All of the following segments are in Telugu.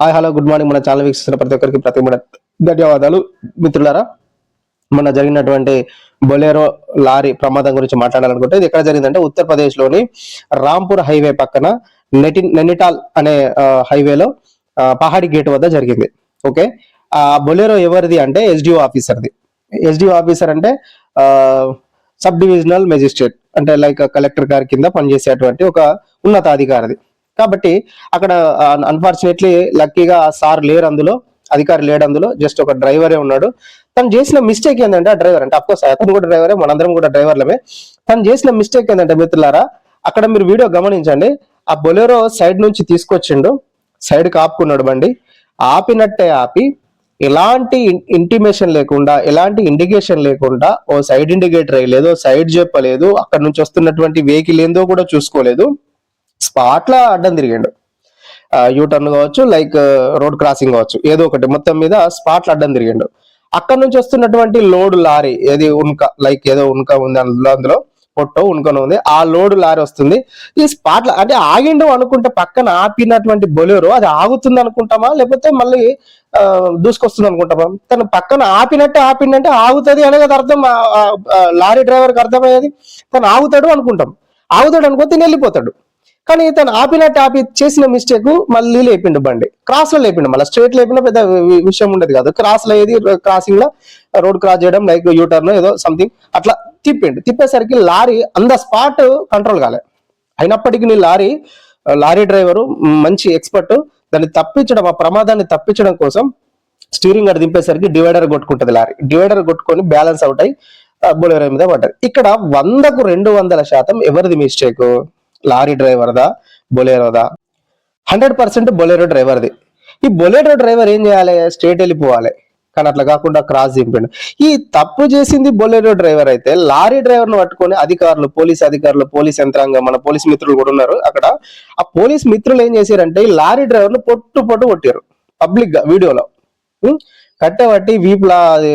హాయ్ హలో గుడ్ మార్నింగ్ మన ఛానల్ వీక్షిస్తున్న ప్రతి ఒక్కరికి ప్రతి మన ధన్యవాదాలు. మిత్రులారా మన జరిగినటువంటి బొలేరో లారీ ప్రమాదం గురించి మాట్లాడాలనుకుంటే ఇది ఎక్కడ జరిగిందంటే ఉత్తరప్రదేశ్లోని రాంపూర్ హైవే పక్కన నెటి నెనిటాల్ అనే హైవేలో పహాడి గేట్ వద్ద జరిగింది. ఓకే? ఆ బొలేరో ఎవరిది అంటే ఎస్డిఓ ఆఫీసర్ది. ఎస్డిఓ ఆఫీసర్ అంటే సబ్ డివిజనల్ మెజిస్ట్రేట్ అంటే లైక్ కలెక్టర్ గారి కింద పనిచేసేటువంటి ఒక ఉన్నతాధికారిది. కాబట్టి అక్కడ అన్ఫార్చునేట్లీ లక్కీగా సార్ లేరు అందులో అధికారి లేడు అందులో జస్ట్ ఒక డ్రైవరే ఉన్నాడు. తను చేసిన మిస్టేక్ ఏంటంటే ఆ డ్రైవర్ అంటే అఫ్కోర్స్ అతను కూడా డ్రైవరే మనందరం కూడా డ్రైవర్లమే తను చేసిన మిస్టేక్ ఏంటంటే మిత్రులారా అక్కడ మీరు వీడియో గమనించండి. ఆ బొలెరో సైడ్ నుంచి తీసుకొచ్చిండు సైడ్ ఆపుకున్నాడు బండి. ఆపినట్టే ఆపి ఎలాంటి ఇంటిమేషన్ లేకుండా ఎలాంటి ఇండికేషన్ లేకుండా ఓ సైడ్ ఇండికేటర్ వేయలేదు సైడ్ చెప్పలేదు అక్కడ నుంచి వస్తున్నటువంటి వెహికల్ ఏందో కూడా చూసుకోలేదు. స్పాట్లో అడ్డం తిరిగిండు. యూటర్న్ కావచ్చు లైక్ రోడ్ క్రాసింగ్ కావచ్చు ఏదో ఒకటి మొత్తం మీద స్పాట్లో అడ్డం తిరిగిండు. అక్కడ నుంచి వస్తున్నటువంటి లోడ్ లారీ ఏది ఉన్క లైక్ ఏదో ఉన్క ఉంది అందులో అందులో పొట్టో ఉన్కనో ఉంది ఆ లోడ్ లారీ వస్తుంది. ఈ స్పాట్ అంటే ఆగిండు అనుకుంటే పక్కన ఆపినటువంటి బొలేరో అది ఆగుతుంది అనుకుంటామా? లేకపోతే మళ్ళీ దూసుకొస్తుంది అనుకుంటామా? తను పక్కన ఆపినట్టే ఆపిండంటే ఆగుతుంది అనేది అర్థం లారీ డ్రైవర్కి అర్థమయ్యేది. తను ఆగుతాడు అనుకుంటాం. ఆగుతాడు అనుకో తిని వెళ్ళిపోతాడు. కానీ తను ఆపినట్టు ఆపి చేసిన మిస్టేక్ మళ్ళీ లేపిండు బండి. క్రాస్లో లేపిండు మళ్ళీ స్ట్రేట్ లేపిన పెద్ద విషయం ఉండదు కాదు. క్రాస్లో ఏది క్రాసింగ్లో రోడ్ క్రాస్ చేయడం లైక్ యూటర్న్ ఏదో సంథింగ్ అట్లా తిప్పిండు. తిప్పేసరికి లారీ అంద స్పాట్ కంట్రోల్ కాలే. అయినప్పటికీ నీ లారీ లారీ డ్రైవరు మంచి ఎక్స్పర్ట్ దాన్ని తప్పించడం ఆ ప్రమాదాన్ని తప్పించడం కోసం స్టీరింగ్ అటు దింపేసరికి డివైడర్ కొట్టుకుంటది లారీ. డివైడర్ కొట్టుకొని బ్యాలెన్స్ అవుట్ అయి బొలేరో మీద పడ్డది. ఇక్కడ వందకు రెండు వందల శాతం ఎవరిది మిస్టేక్ లారీ డ్రైవర్దా బొలేరోదా? హండ్రెడ్ పర్సెంట్ బొలేరో డ్రైవర్ది. ఈ బొలేరో డ్రైవర్ ఏం చేయాలి? స్ట్రేట్ వెళ్ళిపోవాలి. కానీ అట్లా కాకుండా క్రాస్ దింపిండు. ఈ తప్పు చేసింది బొలేరో డ్రైవర్ అయితే లారీ డ్రైవర్ను పట్టుకొని అధికారులు పోలీస్ అధికారులు పోలీస్ యంత్రాంగం మన పోలీస్ మిత్రులు కూడా ఉన్నారు అక్కడ. ఆ పోలీస్ మిత్రులు ఏం చేశారంటే ఈ లారీ డ్రైవర్ను పొట్టు పొట్టు కొట్టారు. పబ్లిక్గా వీడియోలో. కట్టబట్టి వీపులా అది,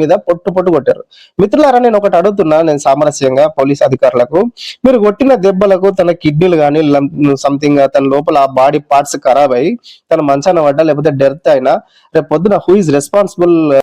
మీద పొట్టు పొట్టు కొట్టారు. మిత్రులారా నేను ఒకటి అడుగుతున్నా నేను సామరస్యంగా పోలీస్ అధికారులకు. మీరు కొట్టిన దెబ్బలకు తన కిడ్నీలు కానీ సంథింగ్ తన లోపల ఆ బాడీ పార్ట్స్ ఖరాబ్ అయ్యి తన మంచాన పడ్డా లేకపోతే డెత్ అయినా రేపు పొద్దున హూ ఇస్ రెస్పాన్సిబుల్